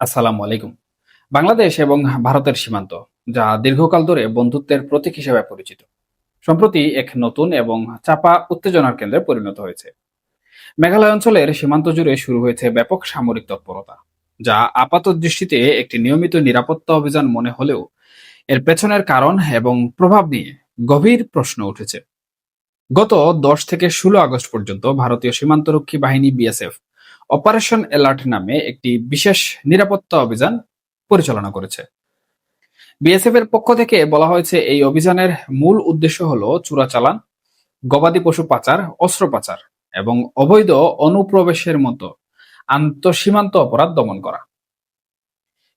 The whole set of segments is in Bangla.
আসসালামু আলাইকুম। বাংলাদেশ এবং ভারতের সীমান্ত, যা দীর্ঘকাল ধরে বন্ধুত্বের প্রতীক হিসেবে পরিচিত, সম্প্রতি এক নতুন এবং চাপা উত্তেজনার কেন্দ্রে পরিণত হয়েছে। মেঘালয় অঞ্চলের সীমান্ত জুড়ে শুরু হয়েছে ব্যাপক সামরিক তৎপরতা, যা আপাত দৃষ্টিতে একটি নিয়মিত নিরাপত্তা অভিযান মনে হলেও এর পেছনের কারণ এবং প্রভাব নিয়ে গভীর প্রশ্ন উঠেছে। গত দশ থেকে ষোলো আগস্ট পর্যন্ত ভারতীয় সীমান্তরক্ষী বাহিনী বিএসএফ অপারেশন অ্যালার্ট নামে একটি বিশেষ নিরাপত্তা অভিযান পরিচালনা করেছে। বিএসএফ এর পক্ষ থেকে বলা হয়েছে, এই অভিযানের মূল উদ্দেশ্য হলো চোরাচালান, গবাদি পশু পাচার, অস্ত্র পাচার এবং অবৈধ অনুপ্রবেশের মতো আন্তঃসীমান্ত অপরাধ দমন করা।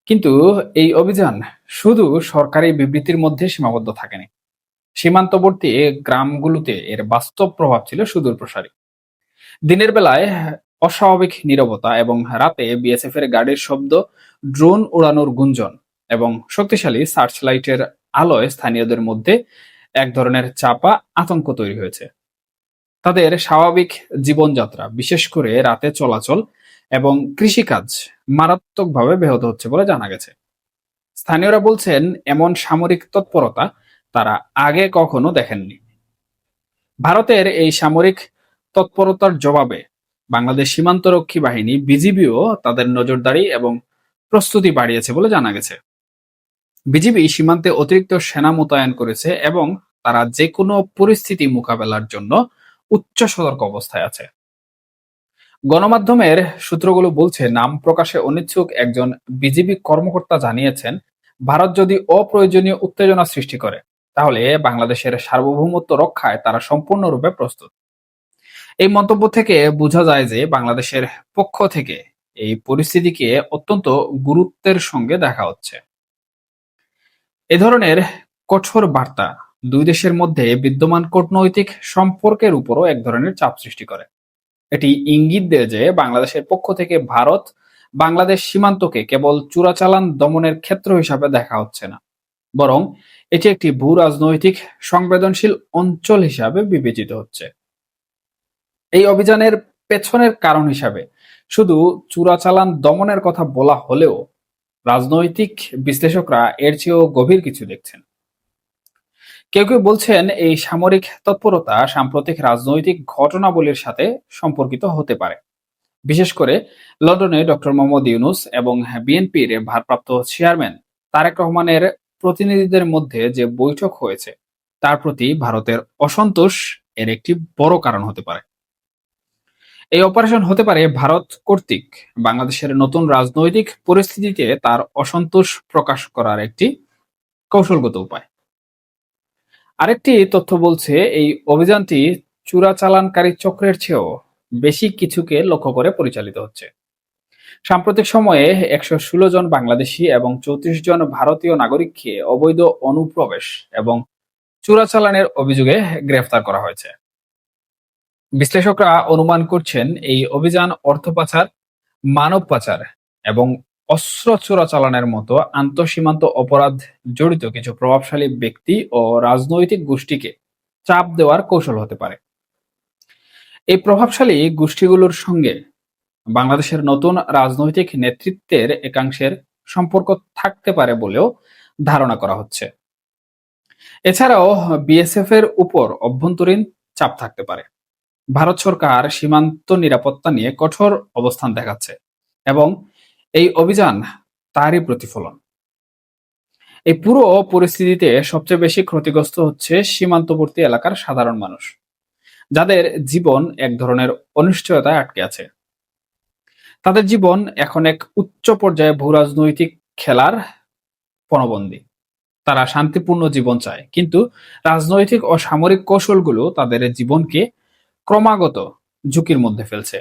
কিন্তু এই অভিযান শুধু সরকারি বিবৃতির মধ্যে সীমাবদ্ধ থাকেনি। সীমান্তবর্তী গ্রামগুলোতে এর বাস্তব প্রভাব ছিল সুদূর প্রসারী দিনের বেলায় অস্বাভাবিক নীরবতা এবং রাতে বিএসএফ এর গাড়ির শব্দ, ড্রোন উড়ানোর গুঞ্জন এবং শক্তিশালী সার্চ লাইটের আলোয় স্থানীয়দের মধ্যে এক ধরনের চাপা আতঙ্ক তৈরি হয়েছে। তাদের স্বাভাবিক জীবনযাত্রা, বিশেষ করে রাতে চলাচল এবং কৃষিকাজ, মারাত্মকভাবে ব্যাহত হচ্ছে বলে জানা গেছে। স্থানীয়রা বলছেন, এমন সামরিক তৎপরতা তারা আগে কখনো দেখেননি। ভারতের এই সামরিক তৎপরতার জবাবে বাংলাদেশ সীমান্তরক্ষী বাহিনী বিজিবিও তাদের নজরদারি এবং প্রস্তুতি বাড়িয়েছে বলে জানা গেছে। বিজিবি সীমান্তে অতিরিক্ত সেনা মোতায়েন করেছে এবং তারা যে কোনো পরিস্থিতি মোকাবেলার জন্য উচ্চ সতর্ক অবস্থায় আছে। গণমাধ্যমের সূত্রগুলো বলছে, নাম প্রকাশে অনিচ্ছুক একজন বিজিবি কর্মকর্তা জানিয়েছেন, ভারত যদি অপ্রয়োজনীয় উত্তেজনা সৃষ্টি করে, তাহলে বাংলাদেশের সার্বভৌমত্ব রক্ষায় তারা সম্পূর্ণরূপে প্রস্তুত। এই মন্তব্য থেকে বোঝা যায় যে বাংলাদেশের পক্ষ থেকে এই পরিস্থিতিকে অত্যন্ত গুরুত্বের সঙ্গে দেখা হচ্ছে। এ ধরনের কঠোর বার্তা দুই দেশের মধ্যে বিদ্যমান কূটনৈতিক সম্পর্কের উপরও এক ধরনের চাপ সৃষ্টি করে। এটি ইঙ্গিত দেয় যে বাংলাদেশের পক্ষ থেকে ভারত বাংলাদেশ সীমান্তকে কেবল চোরাচালান দমনের ক্ষেত্র হিসাবে দেখা হচ্ছে না, বরং এটি একটি ভূ রাজনৈতিক সংবেদনশীল অঞ্চল হিসাবে বিবেচিত হচ্ছে। এই অভিযানের পেছনের কারণ হিসাবে শুধু চোরাচালান দমনের কথা বলা হলেও রাজনৈতিক বিশ্লেষকরা এর চেয়েও গভীর কিছু দেখছেন। কেউ কেউ বলছেন এই সামরিক তৎপরতা সাম্প্রতিক রাজনৈতিক ঘটনাবলীর সাথে সম্পর্কিত হতে পারে। বিশেষ করে লন্ডনে ডক্টর মোহাম্মদ ইউনুস এবং বিএনপির ভারপ্রাপ্ত চেয়ারম্যান তারেক রহমানের প্রতিনিধিদের মধ্যে যে বৈঠক হয়েছে, তার প্রতি ভারতের অসন্তোষ এর একটি বড় কারণ হতে পারে। এই অপারেশন হতে পারে ভারত কর্তৃক। বাংলাদেশের নতুন রাজনৈতিক পরিস্থিতিতে তার অসন্তোষ প্রকাশ করার একটি কৌশলগত উপায়। আরেকটি তথ্য বলছে, এই অভিযানটি চোরাচালানকারী চক্রের চেয়েও বেশি কিছুকে লক্ষ্য করে পরিচালিত হচ্ছে। সাম্প্রতিক সময়ে একশো ষোলো জন বাংলাদেশি এবং চৌত্রিশ জন ভারতীয় নাগরিককে অবৈধ অনুপ্রবেশ এবং চোরাচালানের অভিযোগে গ্রেফতার করা হয়েছে। বিশ্লেষকরা অনুমান করছেন, এই অভিযান অর্থ পাচার, মানব পাচার এবং অস্ত্র চোরাচালানের মতো আন্তঃসীমান্ত অপরাধ জড়িত কিছু প্রভাবশালী ব্যক্তি ও রাজনৈতিক গোষ্ঠীকে চাপ দেওয়ার কৌশল হতে পারে। এই প্রভাবশালী গোষ্ঠীগুলোর সঙ্গে বাংলাদেশের নতুন রাজনৈতিক নেতৃত্বের একাংশের সম্পর্ক থাকতে পারে বলেও ধারণা করা হচ্ছে। এছাড়াও বিএসএফ এর উপর অভ্যন্তরীণ চাপ থাকতে পারে। ভারত সরকার সীমান্ত নিরাপত্তা নিয়ে কঠোর অবস্থান দেখাচ্ছে এবং এই অভিযান তারই প্রতিফলন। এই পুরো পরিস্থিতিতে সবচেয়ে বেশি ক্ষতিগ্রস্ত হচ্ছে সীমান্তবর্তী এলাকার সাধারণ মানুষ, যাদের জীবন এক ধরনের অনিশ্চয়তায় আটকে আছে। তাদের জীবন এখন এক উচ্চ পর্যায়ে ভূরাজনৈতিক খেলার পণবন্দী। তারা শান্তিপূর্ণ জীবন চায়, কিন্তু রাজনৈতিক ও সামরিক কৌশলগুলো তাদের জীবনকে ক্রমাগত ঝুঁকির মধ্যে ফেলছে।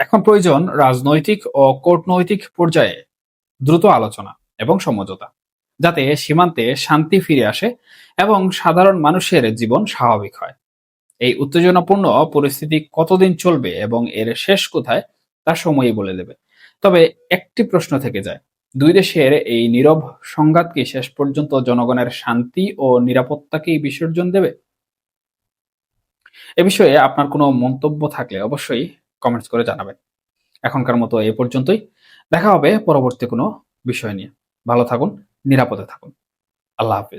এখন প্রয়োজন রাজনৈতিক ও কূটনৈতিক পর্যায়ে দ্রুত আলোচনা এবং সমঝোতা, যাতে সীমান্তে শান্তি ফিরে আসে এবং সাধারণ মানুষের জীবন স্বাভাবিক হয়। এই উত্তেজনাপূর্ণ পরিস্থিতি কতদিন চলবে এবং এর শেষ কোথায়, তা সময়ই বলে দেবে। তবে একটি প্রশ্ন থেকে যায়, দুই দেশের এই নীরব সংঘাত কি শেষ পর্যন্ত জনগণের শান্তি ও নিরাপত্তাকেই বিসর্জন দেবে? এ বিষয়ে আপনার কোনো মন্তব্য থাকলে অবশ্যই কমেন্টস করে জানাবেন। এখনকার মতো এ পর্যন্তই। দেখা হবে পরবর্তী কোনো বিষয় নিয়ে। ভালো থাকুন, নিরাপদে থাকুন। আল্লাহ হাফিজ।